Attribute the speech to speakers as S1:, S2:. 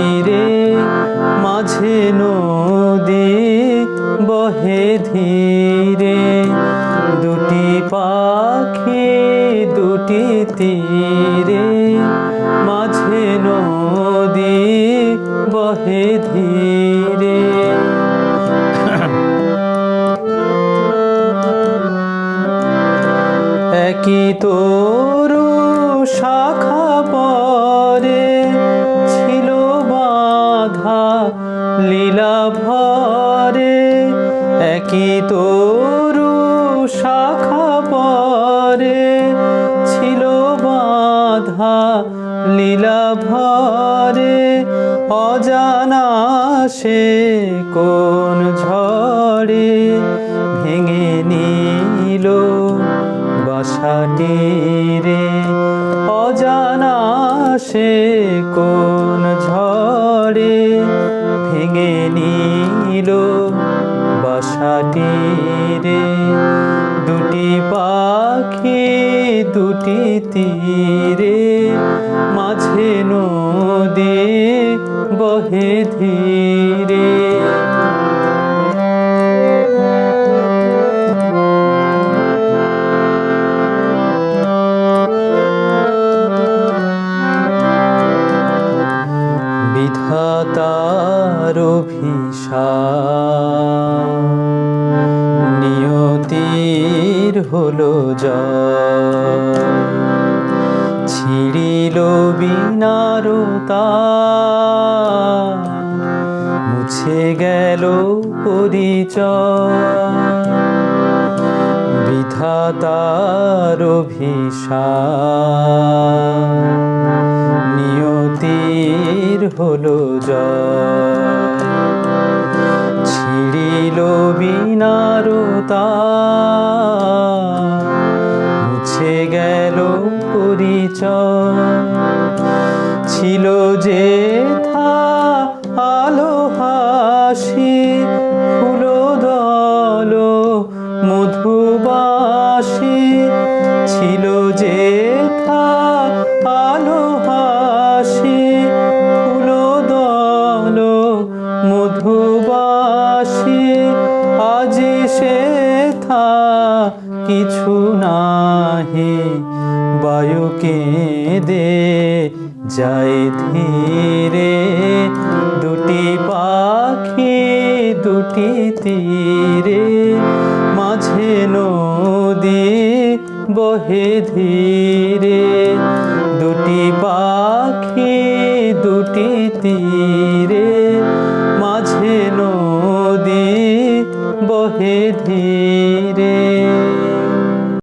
S1: তীরে মাঝে নদী বহে ধীরে। দুটি পাখি, দুটি তীরে মাঝে নদী বহে ধীরে। একই তোর শাখা পথ লীলা ভরে একই তরু শাখা পরে ছিল বাধা লীলা ভরে অজানা সে কোন ঝড়ে ভেঙে নিল বাসাটি রে অজানা সে কোন ভেঙে নিল বাসাটি রে দুটি পাখি দুটি তীরে মাঝে নদী বহে ধীরে। অভিশাপ। নিয়তির হলো জয়। ছিড়িল বিনারতা মুছে গেল পরিচয়। বিধাতার অভিশাপ। নিয়তির হলো ছিল যে থা আলো হাসি, ফুলো দল মধুবাসী। ছিল যে থা আলো হাসি, ফুলো দল মধুবাসী। আজ সে থা কিছু নাহি বায়ুকে দে যায় ধীরে দুটি পাখি দুটি তীরে মাঝে নদী বহে ধীরে। দুটি পাখি দুটি তীরে